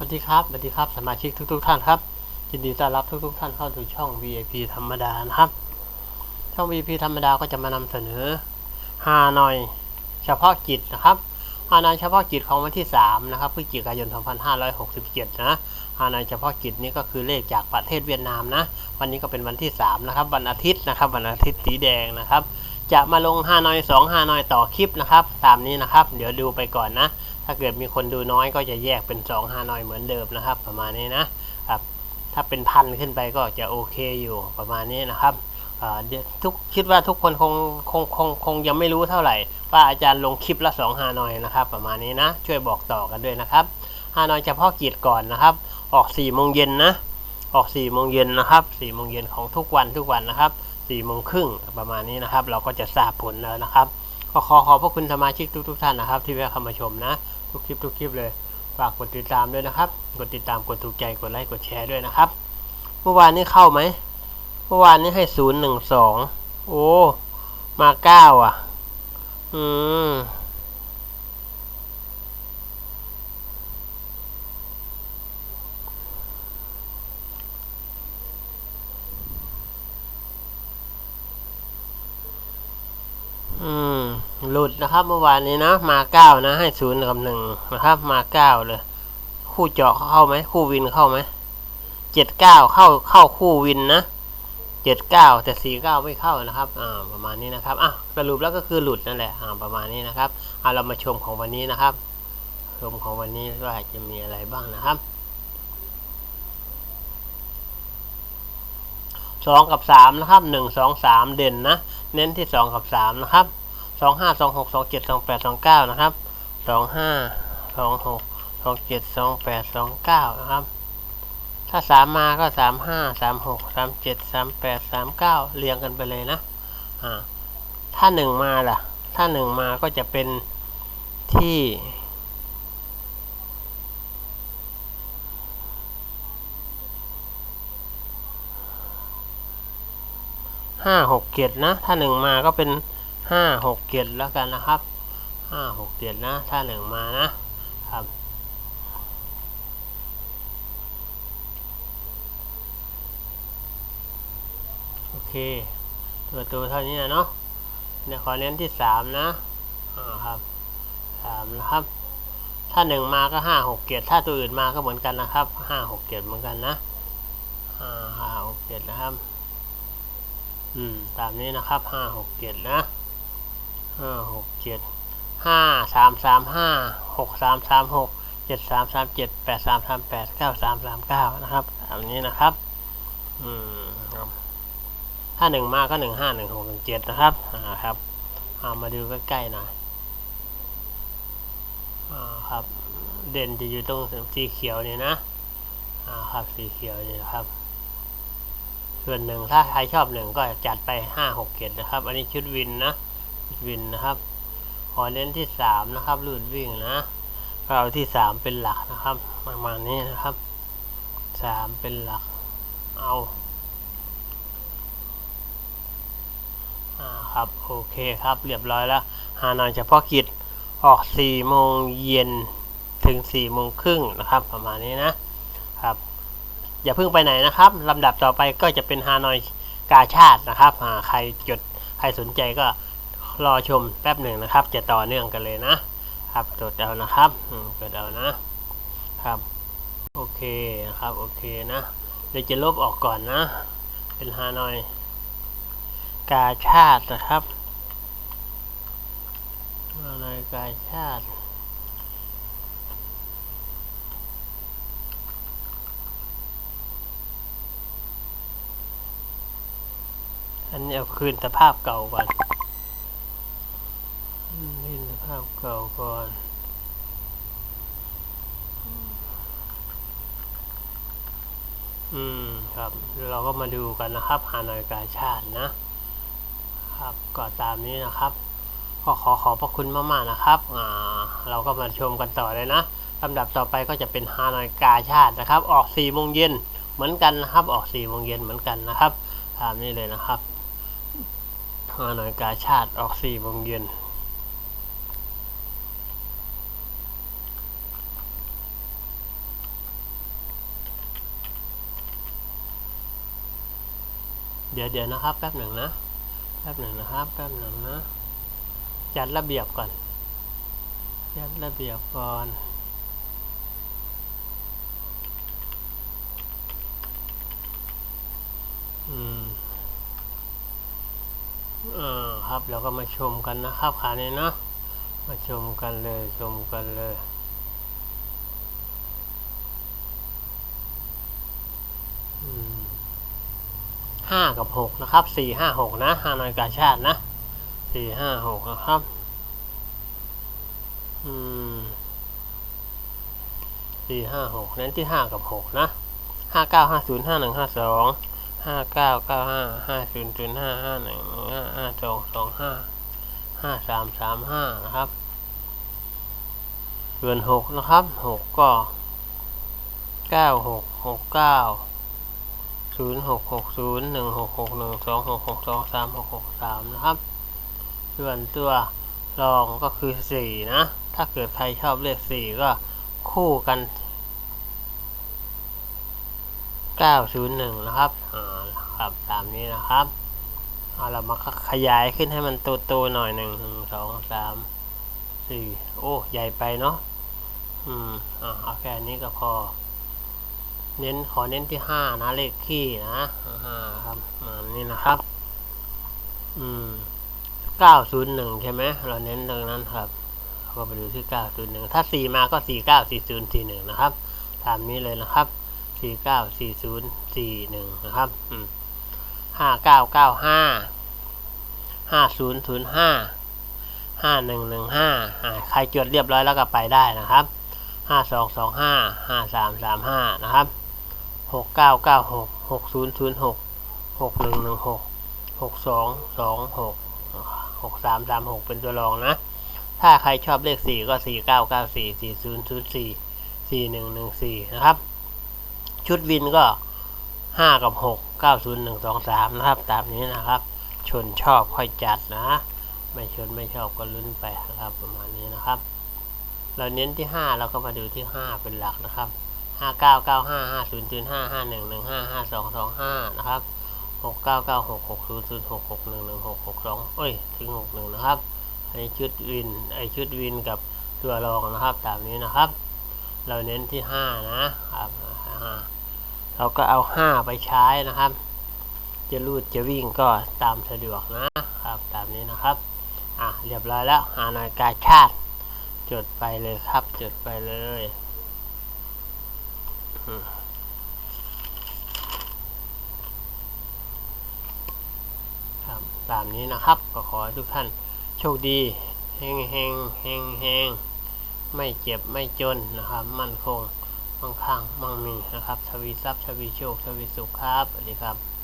สวัสดีครับสวัสดีครับสมาชิกทุก ๆ ท่านครับยินดีต้อนรับทุก ๆ ท่านเข้าสู่ช่อง VIP ธรรมดานะครับ ช่อง VIP ธรรมดาก็จะมานำเสนอฮานอยเฉพาะกิจนะครับฮานอยเฉพาะกิจของวันที่ 3 นะครับพฤศจิกายน 2567 นะฮานอยเฉพาะกิจนี้ก็คือเลขจากประเทศเวียดนามนะ วันนี้ก็เป็นวันที่ 3 นะครับ วันอาทิตย์นะครับ วันอาทิตย์สีแดงนะครับ จะมาลงฮานอย2ฮานอยต่อคลิปนะครับ ตามนี้นะครับ เดี๋ยวดูไปก่อนนะ ถ้าเกิดมีคนดูน้อยก็จะแยกเป็น2ฮานอยเหมือนเดิมนะครับ ประมาณนี้นะครับถ้าเป็นพันขึ้นไปก็จะโอเคอยู่ประมาณนี้นะครับทุกคิดว่าทุกคนคงคงคงคงยังไม่รู้เท่าไหร่ ว่าอาจารย์ลงคลิปละ2ฮานอยนะครับ ประมาณนี้นะ ช่วยบอกต่อกันด้วยนะครับฮานอยเฉพาะกิจก่อนนะครับ ออก4โมงเย็นนะออก4โมงเย็นนะครับ4โมงเย็นของทุกวันทุกวันนะครับ สี่โมงครึ่งประมาณนี้นะครับ เราก็จะทราบผลแล้วนะครับ ก็ขอขอบพระคุณสมาชิกทุกทท่านนะครับ ที่แวะเข้ามาชมนะ ทุกคลิปทุกคลิปเลยฝากกดติดตามด้วยนะครับ กดติดตามกดถูกใจกดไลค์กดแชร์ด้วยนะครับ เมื่อวานนี้เข้าไหมเมื่อวานนี้ให้ศูนย์หนึ่งสองโอ้มาเก้าอะ อืม อืม หลุดนะครับเมื่อวานนี้นะมาเก้านะ ให้ศูนย์กับหนึ่งนะครับ มาเก้าเลย คู่เจาะเข้าไหมคู่วินเข้าไหมเจ็ดเก้าเข้าเข้าคู่วินนะเจ็ดเก้าแต่สี่เก้าไม่เข้านะครับอ่าประมาณนี้นะครับอะสรุปแล้วก็คือหลุดนั่นแหละอ่าประมาณนี้นะครับอ่าเรามาชมของวันนี้นะครับ ชมของวันนี้ว่าจะมีอะไรบ้างนะครับสองกับสามนะครับหนึ่งสองสามเด่นนะ เน้นที่สองกับสามนะครับ สองห้าสองหกสองเจ็ดสองแปดสองเก้านะครับสองห้าสองหกสองเจ็ดสองแปดสองเก้านะครับ ถ้าสามมาก็สามห้าสามหกสามเจ็ดสามแปดสามเก้าเรียงกันไปเลยนะอ่าถ้าหนึ่งมาล่ะ ถ้าหนึ่งมาก็จะเป็นที่ห้าหกเจ็ดนะ ถ้าหนึ่งมาก็เป็น ห้าหกเจ็ดแล้วกันนะครับห้าหกเจ็ดนะ ถ้าหนึ่งมานะครับโอเค ตัวตัวเท่านี้นะเนาะเนี่ยขอเน้นที่สามนะอ่าครับสามนะครับ ถ้าหนึ่งมาก็ห้าหกเจ็ดถ้าตัวอื่นมาก็เหมือนกันนะครับห้าหกเจ็ดเหมือนกันนะห้าหกเจ็ดนะครับ อืม ตามนี้นะครับห้าหกเจ็ดนะ ห้าหกเจ็ดห้าสามสามห้าหกสามสามหกเจ็ดสามสามเจ็ดแปดสามสามแปดเก้าสามสามเก้านะครับตามนี้นะครับอืมครับถ้าหนึ่งมากก็หนึ่งห้าหนึ่งหกหนึ่งเจ็ดนะครับอ่าครับเอามาดูใกล้ๆหน่อยอ่าครับ เด่นจะอยู่ตรงสีเขียวเนี่ยนะอ่าครับสีเขียวนี่นะครับ ส่วนหนึ่งถ้าใครชอบหนึ่งก็จัดไปห้าหกเกตนะครับ อันนี้ชุดวินนะ วินนะครับขอเน้นที่สามนะครับลูดวิ่งนะก็เอาที่สามเป็นหลักนะครับ ประมาณนี้นะครับสามเป็นหลัก เอาอ่าครับโอเคครับเรียบร้อยแล้วหานอยเฉพาะกิจออกสี่โมงเย็นถึงสี่โมงครึ่งนะครับ ประมาณนี้นะครับ อย่าเพิ่งไปไหนนะครับลำดับต่อไปก็จะเป็นฮานอยกาชาตินะครับใครจดใครสนใจก็ รอชมแป๊บหนึ่งนะครับ จะต่อเนื่องกันเลยนะครับจดเอานะครับอืมจดเอานะครับ โอเคนะครับ โอเคนะ เดี๋ยวจะลบออกก่อนนะ เป็นฮานอย กาชาตินะครับฮานอยกาชาติอันนี้เอาคืนสภาพเก่าก่อนอืมคืนสภาพเก่าก่อน อืมครับเราก็มาดูกันนะครับฮานอยกาชาตินะครับก็ตามนี้นะครับก็ขอขอบพระคุณมากๆนะครับอ่าเราก็มาชมกันต่อเลยนะลำดับต่อไปก็จะเป็นฮานอยกาชาตินะครับ ออก4โมงเย็นเหมือนกันนะครับ ออก4โมงเย็นเหมือนกันนะครับตามนี้เลยนะครับฮานอยกาชาติออก4โมงเย็น ดี๋ยวเดี๋ยวนะครับ แป๊บหนึ่งนะ แป๊บหนึ่งนะครับ แป๊บหนึ่งนะ จัดระเบียบก่อน จัดระเบียบก่อนอืมเออครับเราก็มาชมกันนะครับขานี้เนาะมาชมกันเลยชมกันเลย ห้ากับหกนะครับสี่ห้าหกนะฮานอยกาชาตินะสี่ห้าหกนะครับอืห้าหกนั้นที่ห้ากับหกนะห้าเก้าห้าศูนย์ห้าหนึ่งห้าสองห้าเก้าเก้าห้าห้าศูนย์ศูนย์ห้าห้าหนึ่งห้าเจ็ดสองห้าห้าสามสามห้านะครับส่วนหกนะครับหกก็เก้าหกหกเก้า ศูนย์หกหกศูนย์หนึ่งหกหกหนึ่งสองหกหกสองสามหกหกสามนะครับ ส่วนตัวรองก็คือสี่นะ ถ้าเกิดใครชอบเลขสี่ก็คู่กันเก้าศูนย์หนึ่งนะครับอ่าครับตามนี้นะครับเอาเรามาขยายขึ้นให้มันโตๆหน่อยหนึ่งหนึ่งสองสามสี่โอ้ ใหญ่ไปเนาะอืมอ่าเอาแค่นี้ก็พอ เน้นขอเน้นที่ห้านะเลขขี้นะห้าครับนี่นะครับ อืมเก้าศูนย์หนึ่งใช่ไหมเราเน้นตรงนั้นครับเราก็ไปดูที่เก้าศูนย์หนึ่งถ้าสี่มาก็สี่เก้าสี่ศูนย์สี่หนึ่งนะครับตามนี้เลยนะครับสี่เก้าสี่ศูนย์สี่หนึ่งนะครับอืมห้าเก้าเก้าห้าห้าศูนย์ศูนย์ห้าห้าหนึ่งหนึ่งห้าใครจดเรียบร้อยแล้วก็ไปได้นะครับห้าสองสองห้าห้าสามสามห้านะครับ หกเก้าเก้าหกหกศูนย์ศูนย์หกหกหนึ่งหนึ่งหกหกสองสองหกหกสามสามหกเป็นตัวรองนะ ถ้าใครชอบเลขสี่ก็สี่เก้าเก้าสี่สี่ศูนย์ศูนย์สี่สี่หนึ่งหนึ่งสี่นะครับ ชุดวินก็ห้ากับหกเก้าศูนย์หนึ่งสองสามนะครับ ตามนี้นะครับ ชนชอบค่อยจัดนะ ไม่ชนไม่ชอบก็ลุ้นไปนะครับประมาณนี้นะครับ เราเน้นที่ห้าเราก็มาดูที่ห้าเป็นหลักนะครับ ห้าเก้าเก้าห้าห้าศูนย์ศูนย์ห้าห้าหนึ่งหนึ่งห้าห้าสองสองห้านะครับหกเก้าเก้าหกหกศูนย์ศูนย์หกหกหนึ่งหนึ่งหกหกสองเอ้ยถึงหกหนึ่งนะครับอันนี้ชุดวินไอชุดวินกับตัวรองนะครับตามนี้นะครับ เราเน้นที่ห้านะครับห้าเราก็เอาห้าไปใช้นะครับ จะรูดจะวิ่งก็ตามสะดวกนะครับตามนี้นะครับอะเรียบร้อยแล้วหาหน่อยกาชาติจดไปเลยครับ จดไปเลยอืม ครับตามนี้นะครับ ก็ขอให้ทุกท่านโชคดีเฮงเฮงเฮงเฮงไม่เจ็บไม่จนนะครับ มั่นคงมั่งคั่งมั่งมีนะครับทวีทรัพย์ทวีโชคทวีสุขครับสวัสดีครับ